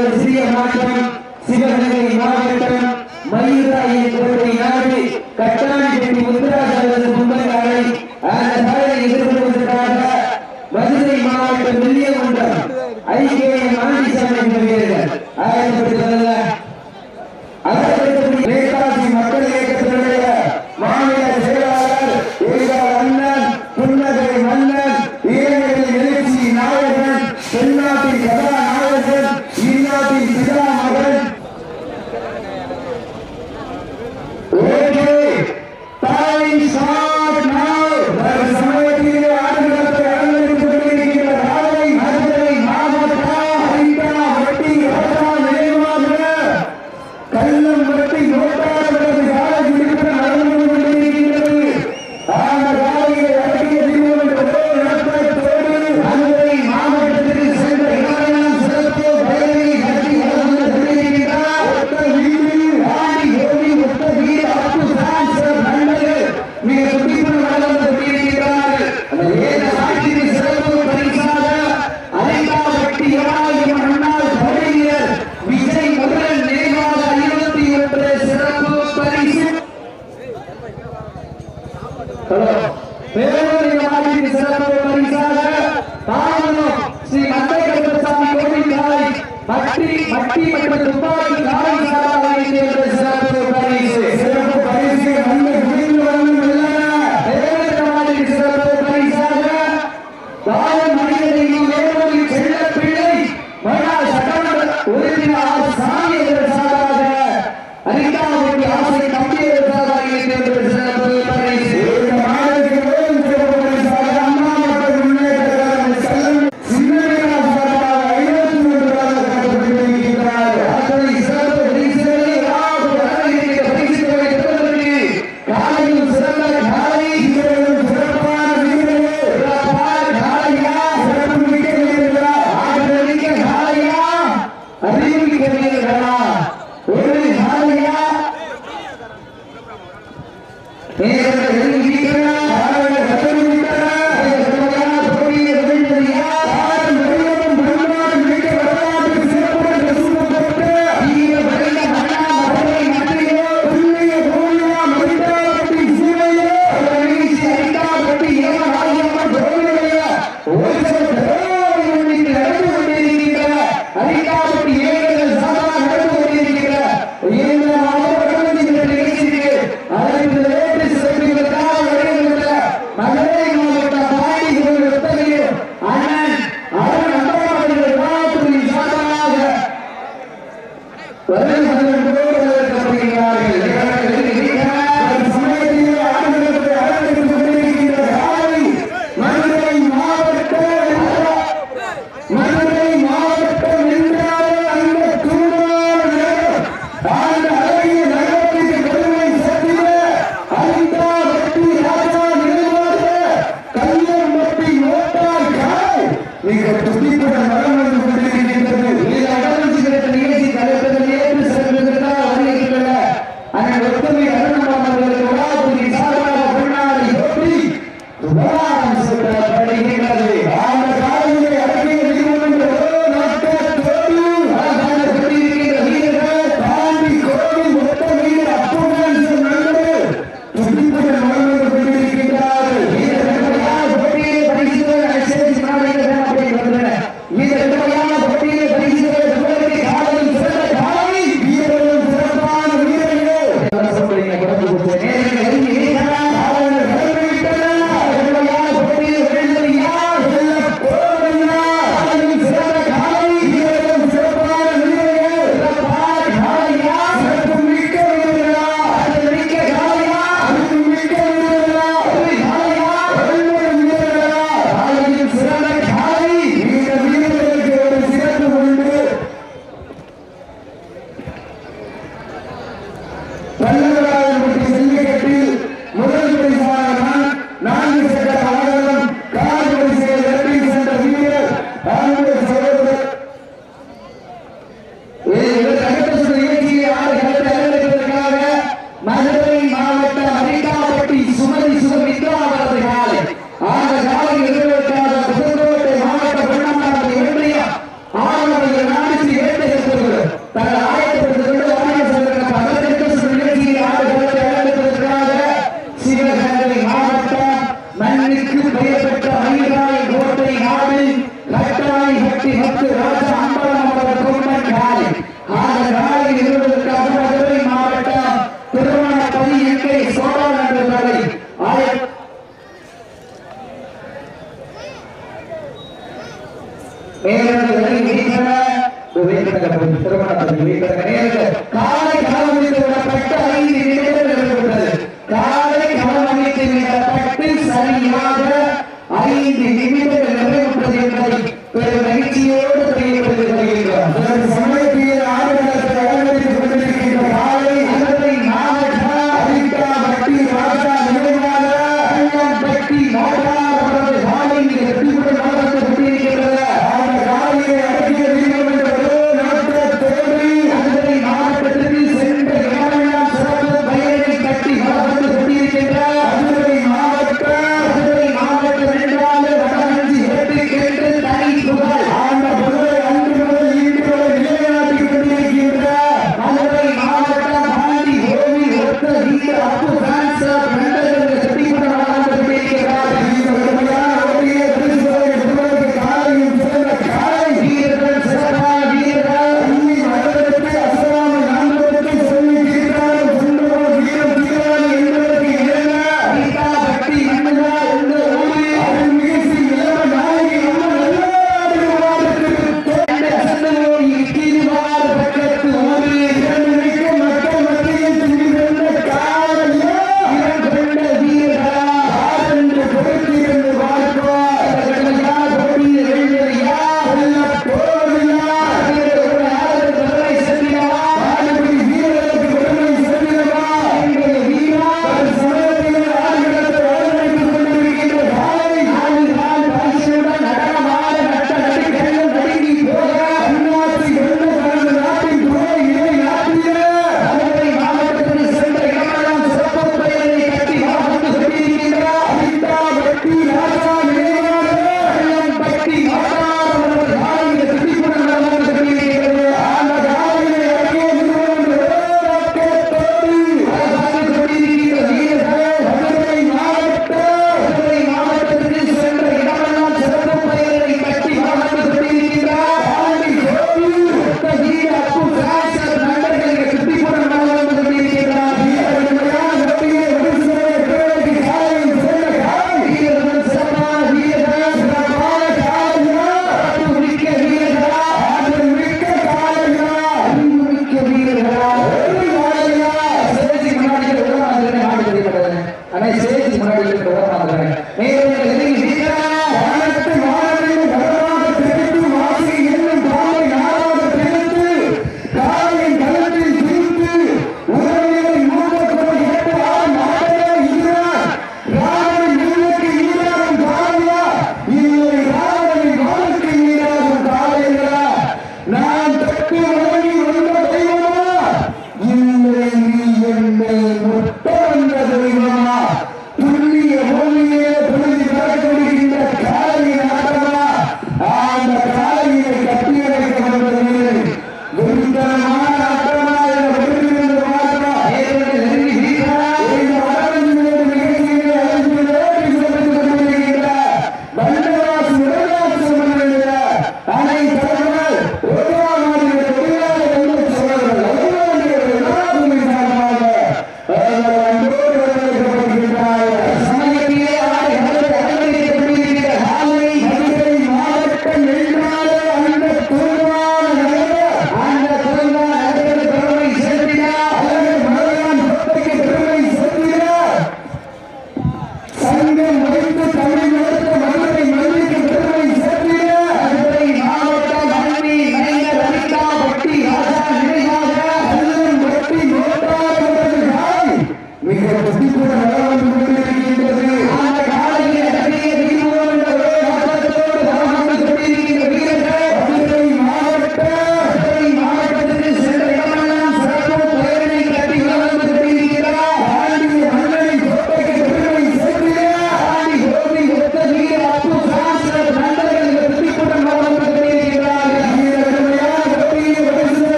ஒரு சிறிய மாற்றம் சிவகங்கை மாவட்டம் மயிலாயை கொடுப்பதை நாடி கட்டாணி பெட்டி முத்துராஜ் அவரது மும்பைக்காரரை அந்த சாலை மதுரை மாவட்டம் ஐக்கிய மாநில சமயம் வருகிறது வேலூர் மாவட்டத்தின் சிறப்பு பரிசாக தாமரம் ஸ்ரீ மந்தை கருப்பசாமி கோவில் காலை மட்டி மட்டி மற்றும் துப்பாக்கி காலை சாராவை சேர்ந்த சிறப்பு பரிசு சிறப்பு பரிசு நல்ல புரிந்து வரும் வேலூர் மாவட்டத்தின் சிறப்பு பரிசாக வாழும் மனிதனையும் வேலூரில் செல்ல பிள்ளை மனா சட்டமன்ற உறுப்பினர் சாமி என்ற சாராக அரிகாவுடைய ஆசை நம்பிய சாராவை சேர்ந்த சிறப்பு Es el que Tudo do திருமண பதிவு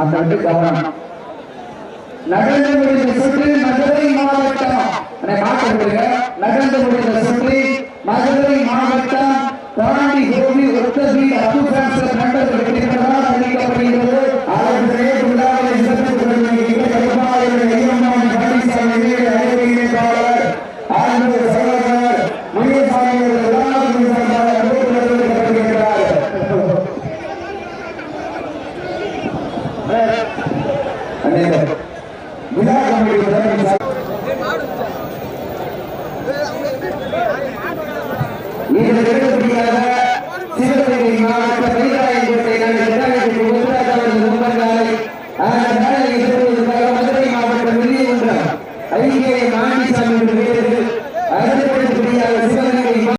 அசட்டு கவனம் நகர்ந்து முடிந்த சுற்று மதுரை மாவட்டம். மாற்றப்படுங்க நகர்ந்து முடிந்த சுற்று மதுரை மாவட்டம். தாண்டி கோபி ஒத்தபி அபு நண்பர்கள் அளிக்கப்படுகிறது அவர்களே உள்ளார்